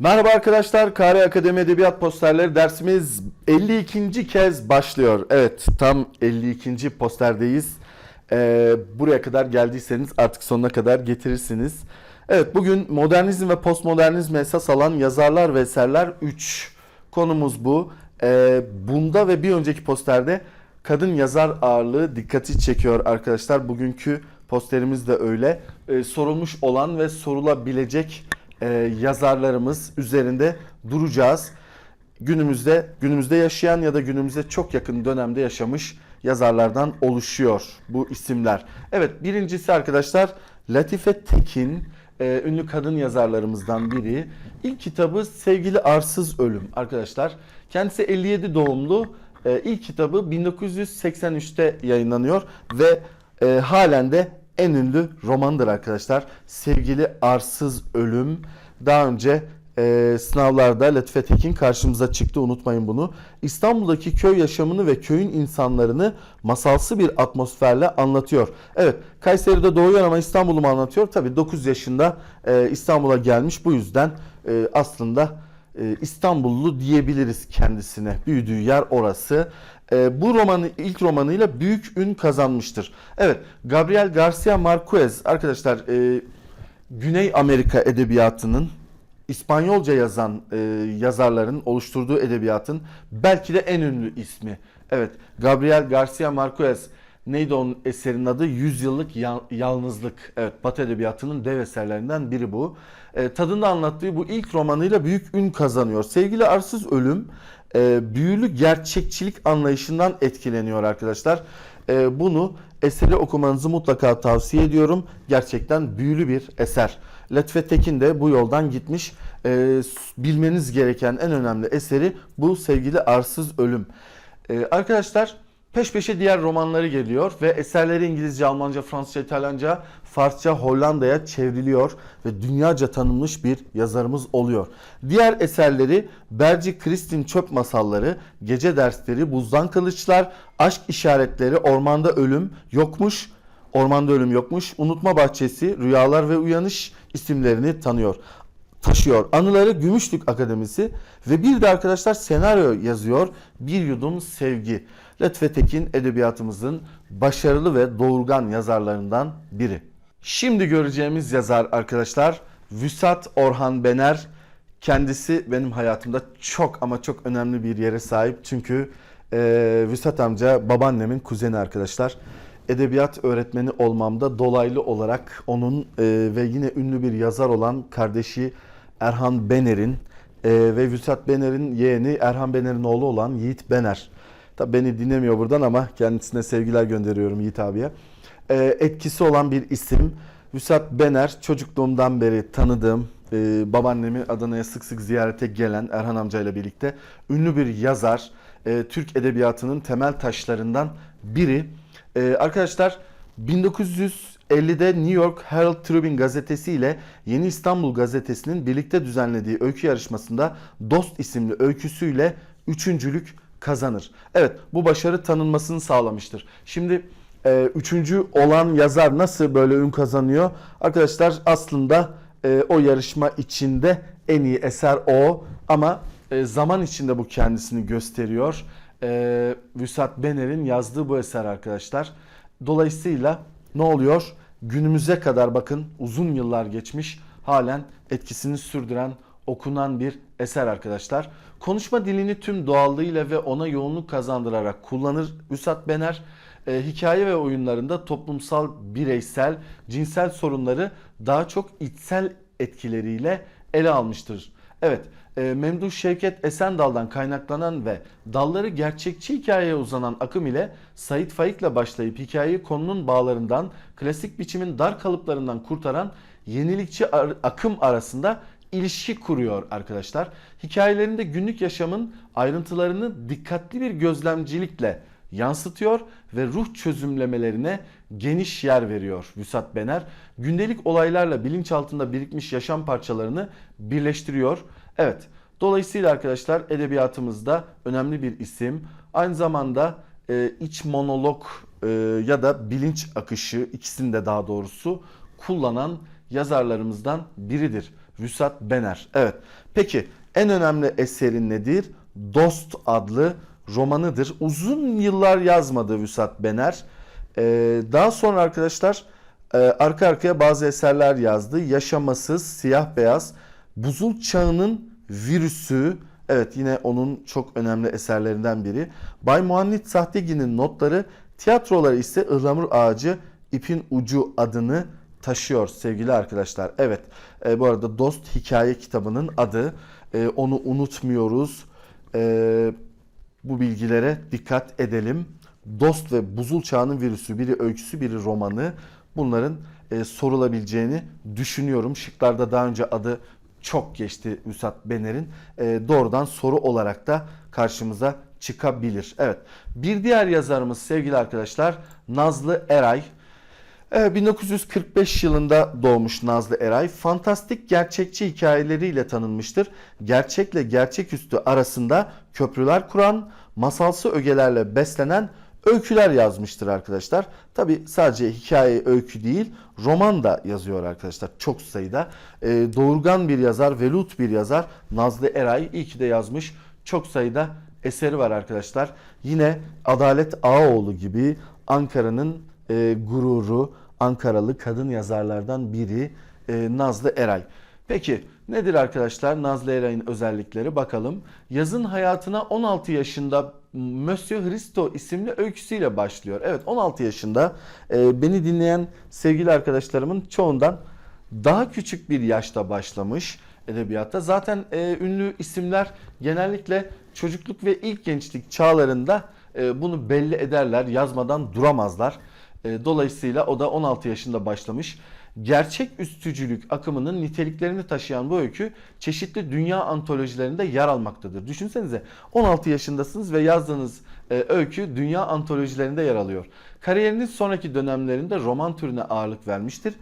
Merhaba arkadaşlar, Kare Akademi Edebiyat Posterleri dersimiz 52. kez başlıyor. Evet, tam 52. posterdeyiz. Ee, buraya kadar geldiyseniz artık sonuna kadar getirirsiniz. Evet, bugün modernizm ve postmodernizm esas alan yazarlar ve eserler 3. Konumuz bu. Ee, bunda ve bir önceki posterde kadın yazar ağırlığı dikkati çekiyor arkadaşlar. Bugünkü posterimiz de öyle. Ee, sorulmuş olan ve sorulabilecek e, yazarlarımız üzerinde duracağız. Günümüzde günümüzde yaşayan ya da günümüze çok yakın dönemde yaşamış yazarlardan oluşuyor bu isimler. Evet birincisi arkadaşlar Latife Tekin e, ünlü kadın yazarlarımızdan biri. İlk kitabı Sevgili Arsız Ölüm arkadaşlar. Kendisi 57 doğumlu. E, ilk kitabı 1983'te yayınlanıyor ve e, halen de en ünlü romandır arkadaşlar. Sevgili Arsız Ölüm. Daha önce e, sınavlarda Latife Tekin karşımıza çıktı unutmayın bunu. İstanbul'daki köy yaşamını ve köyün insanlarını masalsı bir atmosferle anlatıyor. Evet Kayseri'de doğuyor ama İstanbul'u mu anlatıyor? Tabii 9 yaşında e, İstanbul'a gelmiş bu yüzden e, aslında e, İstanbullu diyebiliriz kendisine. Büyüdüğü yer orası. E, bu romanı ilk romanıyla büyük ün kazanmıştır. Evet, Gabriel Garcia Marquez arkadaşlar e, Güney Amerika edebiyatının İspanyolca yazan e, yazarların oluşturduğu edebiyatın belki de en ünlü ismi. Evet, Gabriel Garcia Marquez neydi onun eserinin adı? Yüzyıllık Yal- Yalnızlık. Evet, Batı edebiyatının dev eserlerinden biri bu. E, tadında anlattığı bu ilk romanıyla büyük ün kazanıyor. Sevgili Arsız Ölüm e, büyülü gerçekçilik anlayışından etkileniyor arkadaşlar. E, bunu eseri okumanızı mutlaka tavsiye ediyorum. Gerçekten büyülü bir eser. Latife Tekin de bu yoldan gitmiş. E, bilmeniz gereken en önemli eseri bu sevgili Arsız Ölüm. E, arkadaşlar peş peşe diğer romanları geliyor ve eserleri İngilizce, Almanca, Fransızca, İtalyanca, Farsça, Hollanda'ya çevriliyor ve dünyaca tanınmış bir yazarımız oluyor. Diğer eserleri Berci Kristin Çöp Masalları, Gece Dersleri, Buzdan Kılıçlar, Aşk İşaretleri, Ormanda Ölüm, Yokmuş, Ormanda Ölüm Yokmuş, Unutma Bahçesi, Rüyalar ve Uyanış isimlerini tanıyor taşıyor. Anıları Gümüşlük Akademisi ve bir de arkadaşlar senaryo yazıyor. Bir Yudum Sevgi. Latife Tekin edebiyatımızın başarılı ve doğurgan yazarlarından biri. Şimdi göreceğimiz yazar arkadaşlar Vüsat Orhan Bener. Kendisi benim hayatımda çok ama çok önemli bir yere sahip. Çünkü e, Vüsat amca babaannemin kuzeni arkadaşlar edebiyat öğretmeni olmamda dolaylı olarak onun e, ve yine ünlü bir yazar olan kardeşi Erhan Bener'in e, ve Vüsat Bener'in yeğeni Erhan Bener'in oğlu olan Yiğit Bener. Tabi beni dinlemiyor buradan ama kendisine sevgiler gönderiyorum Yiğit abiye. E, etkisi olan bir isim. Vüsat Bener çocukluğumdan beri tanıdığım, e, babaannemi Adana'ya sık sık ziyarete gelen Erhan amcayla birlikte ünlü bir yazar. E, Türk edebiyatının temel taşlarından biri. Ee, arkadaşlar 1950'de New York Herald Tribune gazetesi ile Yeni İstanbul gazetesinin birlikte düzenlediği öykü yarışmasında Dost isimli öyküsüyle üçüncülük kazanır. Evet bu başarı tanınmasını sağlamıştır. Şimdi e, üçüncü olan yazar nasıl böyle ün kazanıyor? Arkadaşlar aslında e, o yarışma içinde en iyi eser o ama e, zaman içinde bu kendisini gösteriyor e, Vüsat Bener'in yazdığı bu eser arkadaşlar. Dolayısıyla ne oluyor? Günümüze kadar bakın uzun yıllar geçmiş halen etkisini sürdüren okunan bir eser arkadaşlar. Konuşma dilini tüm doğallığıyla ve ona yoğunluk kazandırarak kullanır Vüsat Bener. E, hikaye ve oyunlarında toplumsal, bireysel, cinsel sorunları daha çok içsel etkileriyle ele almıştır. Evet, Memduh Şevket Esendal'dan kaynaklanan ve dalları gerçekçi hikayeye uzanan akım ile Sait Faik'le başlayıp hikayeyi konunun bağlarından, klasik biçimin dar kalıplarından kurtaran yenilikçi ar- akım arasında ilişki kuruyor arkadaşlar. Hikayelerinde günlük yaşamın ayrıntılarını dikkatli bir gözlemcilikle yansıtıyor ve ruh çözümlemelerine geniş yer veriyor Vüsat Bener. Gündelik olaylarla bilinçaltında birikmiş yaşam parçalarını birleştiriyor. Evet, dolayısıyla arkadaşlar edebiyatımızda önemli bir isim. Aynı zamanda e, iç monolog e, ya da bilinç akışı ikisini de daha doğrusu kullanan yazarlarımızdan biridir. Vüsat Bener. Evet. Peki en önemli eseri nedir? Dost adlı romanıdır. Uzun yıllar yazmadı Vüsat Bener. Ee, daha sonra arkadaşlar e, arka arkaya bazı eserler yazdı. Yaşamasız, Siyah Beyaz, Buzul Çağı'nın Virüsü, evet yine onun çok önemli eserlerinden biri. Bay Muhannit Sahtegi'nin notları, tiyatroları ise Ihlamur Ağacı, İpin Ucu adını taşıyor sevgili arkadaşlar. Evet e, bu arada Dost Hikaye kitabının adı. E, onu unutmuyoruz. E, bu bilgilere dikkat edelim. Dost ve Buzul Çağı'nın virüsü biri öyküsü biri romanı bunların e, sorulabileceğini düşünüyorum. Şıklarda daha önce adı çok geçti Üsat Bener'in. E, doğrudan soru olarak da karşımıza çıkabilir. Evet bir diğer yazarımız sevgili arkadaşlar Nazlı Eray. Evet, 1945 yılında doğmuş Nazlı Eray. Fantastik gerçekçi hikayeleriyle tanınmıştır. Gerçekle gerçeküstü arasında köprüler kuran, masalsı ögelerle beslenen öyküler yazmıştır arkadaşlar. Tabi sadece hikaye öykü değil, roman da yazıyor arkadaşlar çok sayıda. Ee, doğurgan bir yazar, velut bir yazar Nazlı Eray iyi ki de yazmış. Çok sayıda eseri var arkadaşlar. Yine Adalet Ağaoğlu gibi Ankara'nın e, gururu, Ankaralı kadın yazarlardan biri e, Nazlı Eray. Peki nedir arkadaşlar Nazlı Eray'ın özellikleri bakalım. Yazın hayatına 16 yaşında Monsieur Hristo isimli öyküsüyle başlıyor. Evet 16 yaşında e, beni dinleyen sevgili arkadaşlarımın çoğundan daha küçük bir yaşta başlamış edebiyatta. Zaten e, ünlü isimler genellikle çocukluk ve ilk gençlik çağlarında e, bunu belli ederler, yazmadan duramazlar. E, dolayısıyla o da 16 yaşında başlamış. Gerçek üstücülük akımının niteliklerini taşıyan bu öykü çeşitli dünya antolojilerinde yer almaktadır. Düşünsenize 16 yaşındasınız ve yazdığınız e, öykü dünya antolojilerinde yer alıyor. Kariyerinin sonraki dönemlerinde roman türüne ağırlık vermiştir.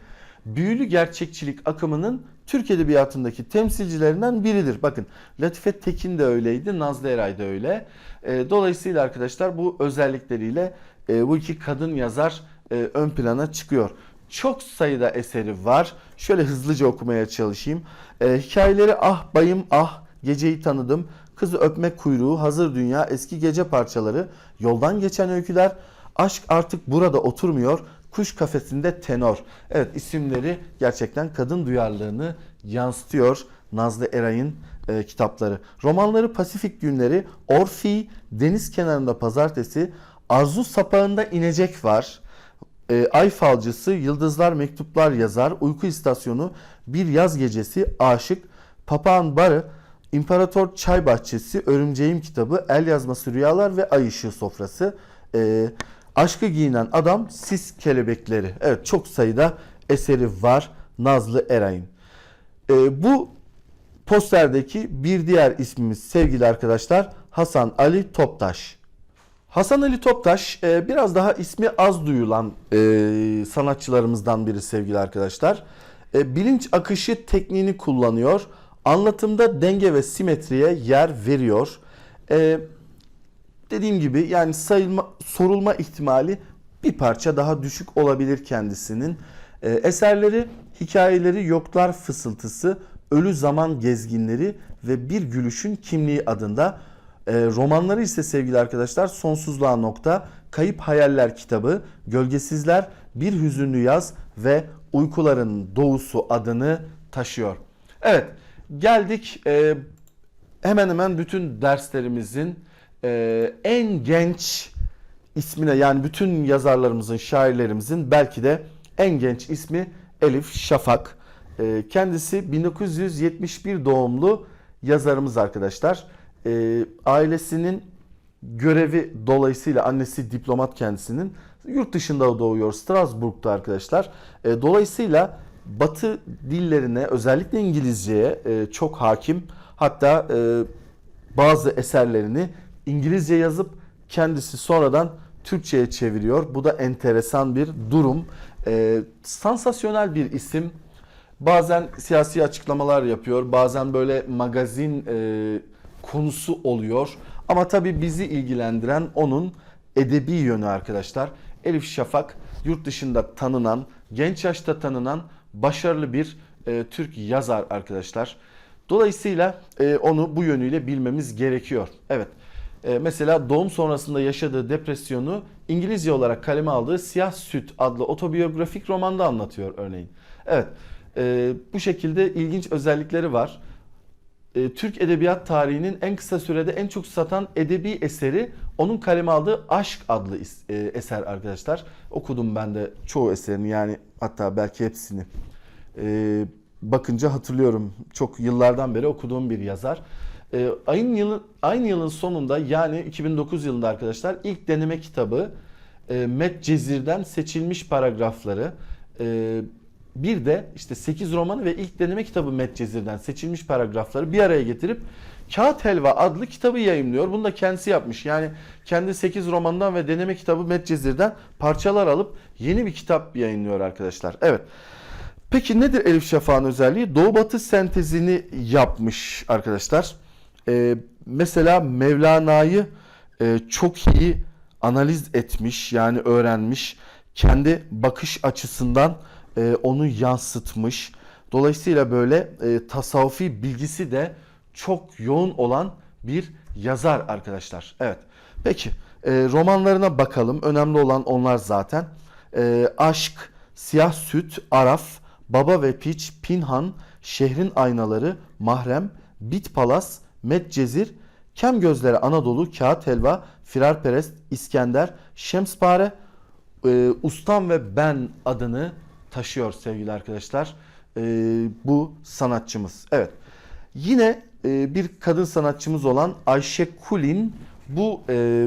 Büyülü gerçekçilik akımının Türk Edebiyatı'ndaki temsilcilerinden biridir. Bakın Latife Tekin de öyleydi, Nazlı Eray da öyle. E, dolayısıyla arkadaşlar bu özellikleriyle e, bu iki kadın yazar e, ön plana çıkıyor. Çok sayıda eseri var. Şöyle hızlıca okumaya çalışayım. E, hikayeleri Ah Bayım Ah, Geceyi Tanıdım, Kızı Öpme Kuyruğu, Hazır Dünya, Eski Gece Parçaları, Yoldan Geçen Öyküler, Aşk Artık Burada Oturmuyor, Kuş Kafesinde Tenor. Evet isimleri gerçekten kadın duyarlılığını yansıtıyor Nazlı Eray'ın e, kitapları. Romanları Pasifik Günleri, Orfi, Deniz Kenarında Pazartesi, Arzu Sapağında İnecek var. E, Ay Falcısı, Yıldızlar Mektuplar Yazar, Uyku İstasyonu, Bir Yaz Gecesi, Aşık, Papağan Barı, İmparator Çay Bahçesi, Örümceğim Kitabı, El Yazması Rüyalar ve Ay Işığı Sofrası. E, Aşkı Giyinen Adam, Sis Kelebekleri. Evet çok sayıda eseri var Nazlı Eray'ın. E, bu posterdeki bir diğer ismimiz sevgili arkadaşlar Hasan Ali Toptaş. Hasan Ali Toptaş e, biraz daha ismi az duyulan e, sanatçılarımızdan biri sevgili arkadaşlar. E, bilinç akışı tekniğini kullanıyor. Anlatımda denge ve simetriye yer veriyor. Dediğim gibi yani sayılma, sorulma ihtimali bir parça daha düşük olabilir kendisinin. Eserleri, hikayeleri Yoklar Fısıltısı, Ölü Zaman Gezginleri ve Bir Gülüşün Kimliği adında. E, romanları ise sevgili arkadaşlar Sonsuzluğa Nokta, Kayıp Hayaller kitabı, Gölgesizler, Bir Hüzünlü Yaz ve Uykuların Doğusu adını taşıyor. Evet geldik e, hemen hemen bütün derslerimizin e, en genç ismine yani bütün yazarlarımızın, şairlerimizin belki de en genç ismi Elif Şafak. E, kendisi 1971 doğumlu yazarımız arkadaşlar. E, ailesinin görevi dolayısıyla annesi diplomat kendisinin yurt dışında doğuyor Strasbourg'da arkadaşlar. E, dolayısıyla Batı dillerine özellikle İngilizceye e, çok hakim. Hatta e, bazı eserlerini İngilizce yazıp kendisi sonradan Türkçe'ye çeviriyor. Bu da enteresan bir durum. E, sansasyonel bir isim. Bazen siyasi açıklamalar yapıyor. Bazen böyle magazin e, konusu oluyor. Ama tabii bizi ilgilendiren onun edebi yönü arkadaşlar. Elif Şafak yurt dışında tanınan, genç yaşta tanınan başarılı bir e, Türk yazar arkadaşlar. Dolayısıyla e, onu bu yönüyle bilmemiz gerekiyor. Evet. E, mesela doğum sonrasında yaşadığı depresyonu İngilizce olarak kaleme aldığı Siyah Süt adlı otobiyografik romanda anlatıyor örneğin. Evet. e, bu şekilde ilginç özellikleri var. E, Türk edebiyat tarihinin en kısa sürede en çok satan edebi eseri onun kaleme aldığı Aşk adlı e, eser arkadaşlar. Okudum ben de çoğu eserini yani hatta belki hepsini. E, bakınca hatırlıyorum. Çok yıllardan beri okuduğum bir yazar. E, ayın yılı, aynı yılın sonunda yani 2009 yılında arkadaşlar ilk deneme kitabı e, Met Cezir'den seçilmiş paragrafları e, bir de işte 8 romanı ve ilk deneme kitabı Medcezir'den seçilmiş paragrafları bir araya getirip Kağıt Helva adlı kitabı yayımlıyor. Bunu da kendisi yapmış. Yani kendi 8 romandan ve deneme kitabı Medcezir'den parçalar alıp yeni bir kitap yayınlıyor arkadaşlar. Evet. Peki nedir Elif Şafak'ın özelliği? Doğu Batı sentezini yapmış arkadaşlar. Ee, mesela Mevlana'yı e, çok iyi analiz etmiş yani öğrenmiş. Kendi bakış açısından e, onu yansıtmış. Dolayısıyla böyle e, tasavvufi bilgisi de çok yoğun olan bir yazar arkadaşlar. Evet. Peki e, romanlarına bakalım. Önemli olan onlar zaten. E, Aşk, Siyah Süt, Araf, Baba ve Piç, Pinhan, Şehrin Aynaları, Mahrem, Bit Palas, Medcezir, Kem Gözleri Anadolu, Kağıt Helva, Firarperest, İskender, Şemspare, e, Ustam ve Ben adını taşıyor sevgili arkadaşlar. E, bu sanatçımız. Evet. Yine e, bir kadın sanatçımız olan Ayşe Kulin bu e,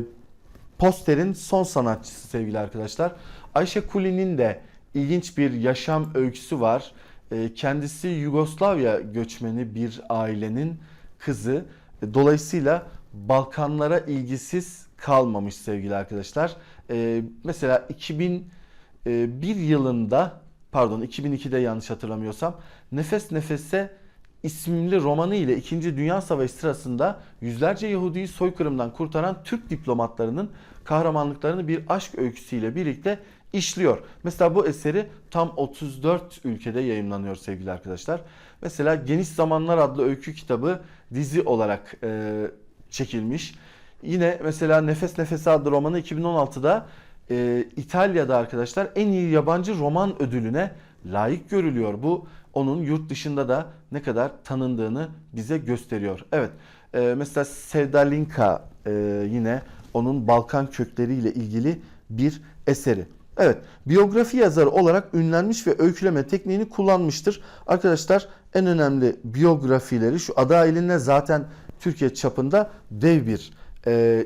posterin son sanatçısı sevgili arkadaşlar. Ayşe Kulin'in de ilginç bir yaşam öyküsü var. E, kendisi Yugoslavya göçmeni bir ailenin kızı. E, Dolayısıyla Balkanlara ilgisiz kalmamış sevgili arkadaşlar. E, mesela 2001 yılında pardon 2002'de yanlış hatırlamıyorsam Nefes Nefese isimli romanı ile 2. Dünya Savaşı sırasında yüzlerce Yahudi'yi soykırımdan kurtaran Türk diplomatlarının kahramanlıklarını bir aşk öyküsüyle birlikte işliyor. Mesela bu eseri tam 34 ülkede yayınlanıyor sevgili arkadaşlar. Mesela Geniş Zamanlar adlı öykü kitabı dizi olarak e, çekilmiş. Yine mesela Nefes Nefese adlı romanı 2016'da e, İtalya'da arkadaşlar en iyi yabancı roman ödülüne layık görülüyor. Bu onun yurt dışında da ne kadar tanındığını bize gösteriyor. Evet e, mesela Sevdalinka e, yine onun Balkan kökleriyle ilgili bir eseri. Evet, biyografi yazarı olarak ünlenmiş ve öyküleme tekniğini kullanmıştır. Arkadaşlar en önemli biyografileri şu Ada Elin'le zaten Türkiye çapında dev bir e,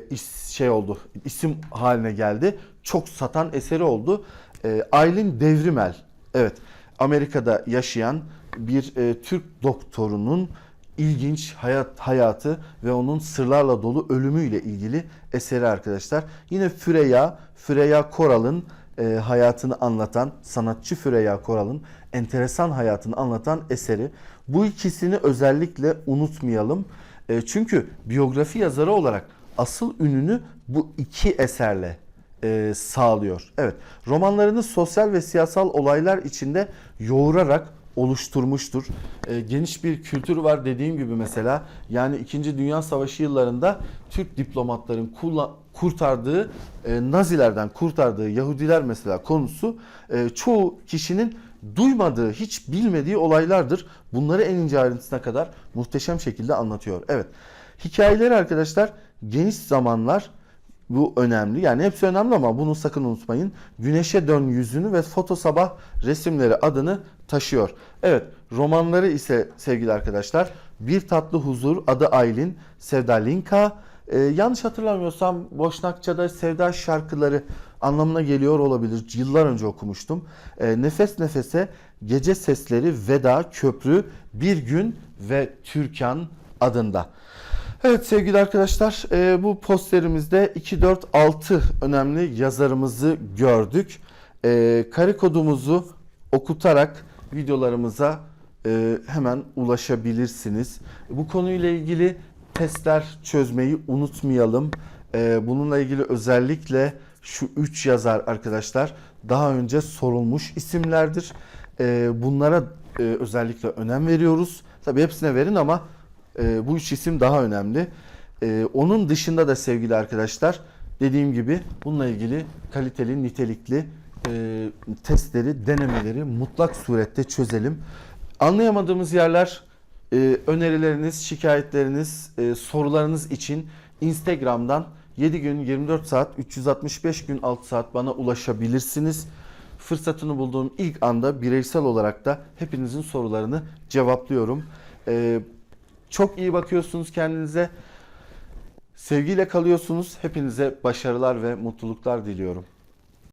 şey oldu, isim haline geldi. Çok satan eseri oldu. E, Aylin Devrimel, evet Amerika'da yaşayan bir e, Türk doktorunun ilginç hayat hayatı ve onun sırlarla dolu ölümüyle ilgili eseri arkadaşlar. Yine Füreya, Füreya Koral'ın e, hayatını anlatan, sanatçı Füreya Koral'ın enteresan hayatını anlatan eseri. Bu ikisini özellikle unutmayalım. E, çünkü biyografi yazarı olarak asıl ününü bu iki eserle e, sağlıyor. Evet, romanlarını sosyal ve siyasal olaylar içinde yoğurarak oluşturmuştur. E, geniş bir kültürü var dediğim gibi mesela. Yani 2. Dünya Savaşı yıllarında Türk diplomatların kurtardığı, e, Nazilerden kurtardığı Yahudiler mesela konusu e, çoğu kişinin duymadığı, hiç bilmediği olaylardır. Bunları en ince ayrıntısına kadar muhteşem şekilde anlatıyor. Evet. Hikayeleri arkadaşlar geniş zamanlar bu önemli. Yani hepsi önemli ama bunu sakın unutmayın. Güneşe dön yüzünü ve foto sabah resimleri adını taşıyor. Evet romanları ise sevgili arkadaşlar Bir Tatlı Huzur, Adı Aylin, Sevda Linka. Ee, yanlış hatırlamıyorsam Boşnakça'da Sevda şarkıları anlamına geliyor olabilir. Yıllar önce okumuştum. Ee, nefes Nefese, Gece Sesleri, Veda, Köprü, Bir Gün ve Türkan adında. Evet sevgili arkadaşlar e, bu posterimizde 2, 4, 6 önemli yazarımızı gördük. E, kare kodumuzu okutarak videolarımıza e, hemen ulaşabilirsiniz. Bu konuyla ilgili testler çözmeyi unutmayalım. E, bununla ilgili özellikle şu 3 yazar arkadaşlar daha önce sorulmuş isimlerdir. E, bunlara e, özellikle önem veriyoruz. Tabii hepsine verin ama e, bu üç isim daha önemli. E, onun dışında da sevgili arkadaşlar dediğim gibi bununla ilgili kaliteli, nitelikli e, testleri, denemeleri mutlak surette çözelim. Anlayamadığımız yerler, e, önerileriniz, şikayetleriniz, e, sorularınız için Instagram'dan 7 gün 24 saat 365 gün 6 saat bana ulaşabilirsiniz. Fırsatını bulduğum ilk anda bireysel olarak da hepinizin sorularını cevaplıyorum. E, çok iyi bakıyorsunuz kendinize. Sevgiyle kalıyorsunuz. Hepinize başarılar ve mutluluklar diliyorum.